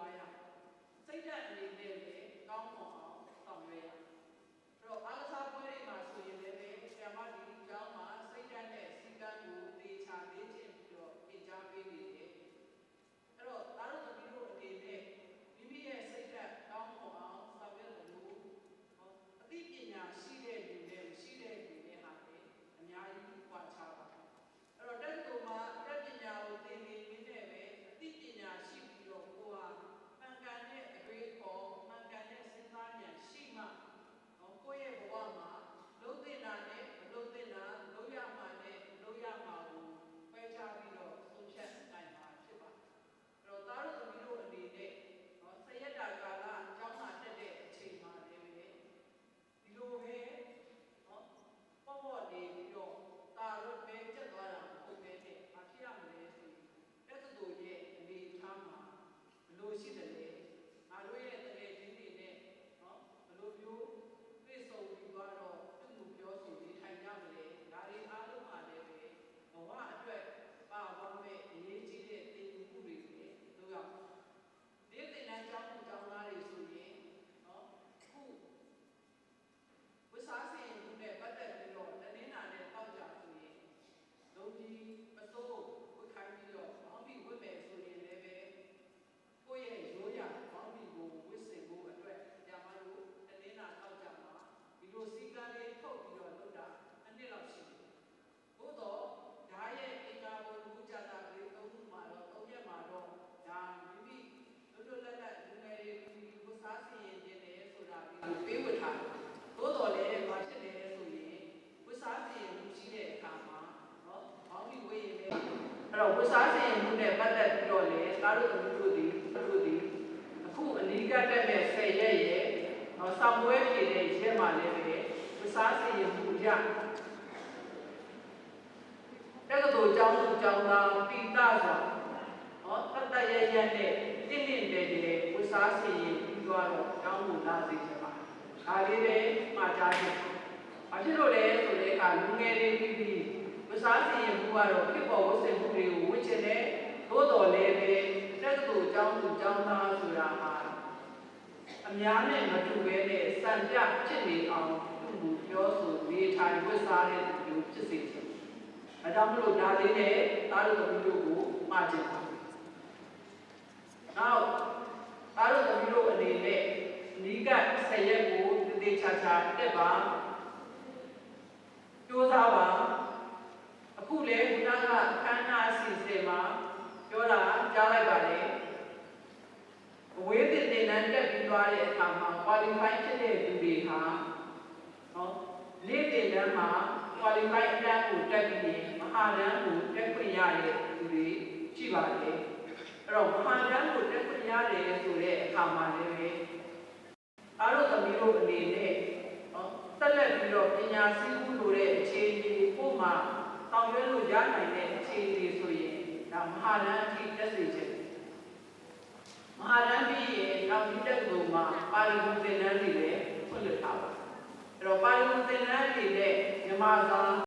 哎呀，真的，你你 You. သားတို့သမီးတို့ဒီတို့ဒီအခုအနီးကပ်တက်တဲ့ဆယ်ရက်ရဲ့ဟောဆောင်ပွဲဖြည့်တဲ့ရက်မှာလည်းပဲဝစားစီရင်မှုရတက္ကသိုလ်ကျောင်းသူကျောင်းသားပိတဆောင်ဟောတတရရနဲ့တင့်တင့်တယ်တယ်ဝစားစီရင်ပြီးသွားတော့ကျောင်းကိုလာစေချင်ပါဒါလေးပဲမှာကြားချင်ဘာဖြစ်လို့လဲဆိုတဲ့အခါလူငယ်တွေပြီးပြီး ဝစားစီရင်မှုကတော့ဖြစ်ပေါ်ဝတ်ဆင်မှုတွေကိုဝတ်ချင်တဲ့သို့တော်လည်းပဲတက္ကသိုလ်ကျောင်းသူကျောင်းသားဆိုတာဟာအများနဲ့မတူဘဲနဲ့စံပြဖြစ်နေအောင်သူ့ကိုပြောဆိုနေထိုင်ဝတ်စားတဲ့သူမျိုးဖြစ်စေချင်တယ်။အဲကြောင့်မလို့ဒါလေးနဲ့သားတို့သမီးတို့ကိုမှာချင်ပါနောက်သားတို့သမီးတို့အနေနဲ့နီးကပ်ဆယ်ရက်ကိုတည်တည်ချာချာတက်ပါကြိုးစားပါအခုလေခုနကခန္ဓာအစီအစဉ်မှာပြောတာကြားလိုက်ပါလေအဝေးတင်တင်တန်းတက်ပြီး သွားတဲ့အခါမှာ qualify ဖြစ်တဲ့သူတွေဟာဟောနေ့တင်တန်းမှာ qualify အတန်းကိုတက်ပြီးရင်မဟာတန်းကိုတက်ခွင့်ရတဲ့သူတွေရှိပါတယ်အဲ့တော့မဟာတန်းကိုတက်ခွင့်ရတယ်ဆိုတဲ့အခါမှာလည်းပဲအားတို့သမီးတို့အနေနဲ့ဟောဆက်လက်ပြီးတော့ပညာစည်းမှုလိုတဲ့အခြေအနေပို့မှာဆောင်ရွက်လို့ရနိုင်တဲ့အခြေအနေဆိုရင်ဒါမဟာတန်းအထိတက်စေချင်တယ်မဟာတန်းပြီးရင်နောက်ဒီတက်ကူ မှာပါရီဘူးသင်တန်းတွေလည်းဖွင့်လှစ်ထားပါအဲ့တော့ပါရီဘူးသင်တန်းတွေနဲ့မြန်မာစာ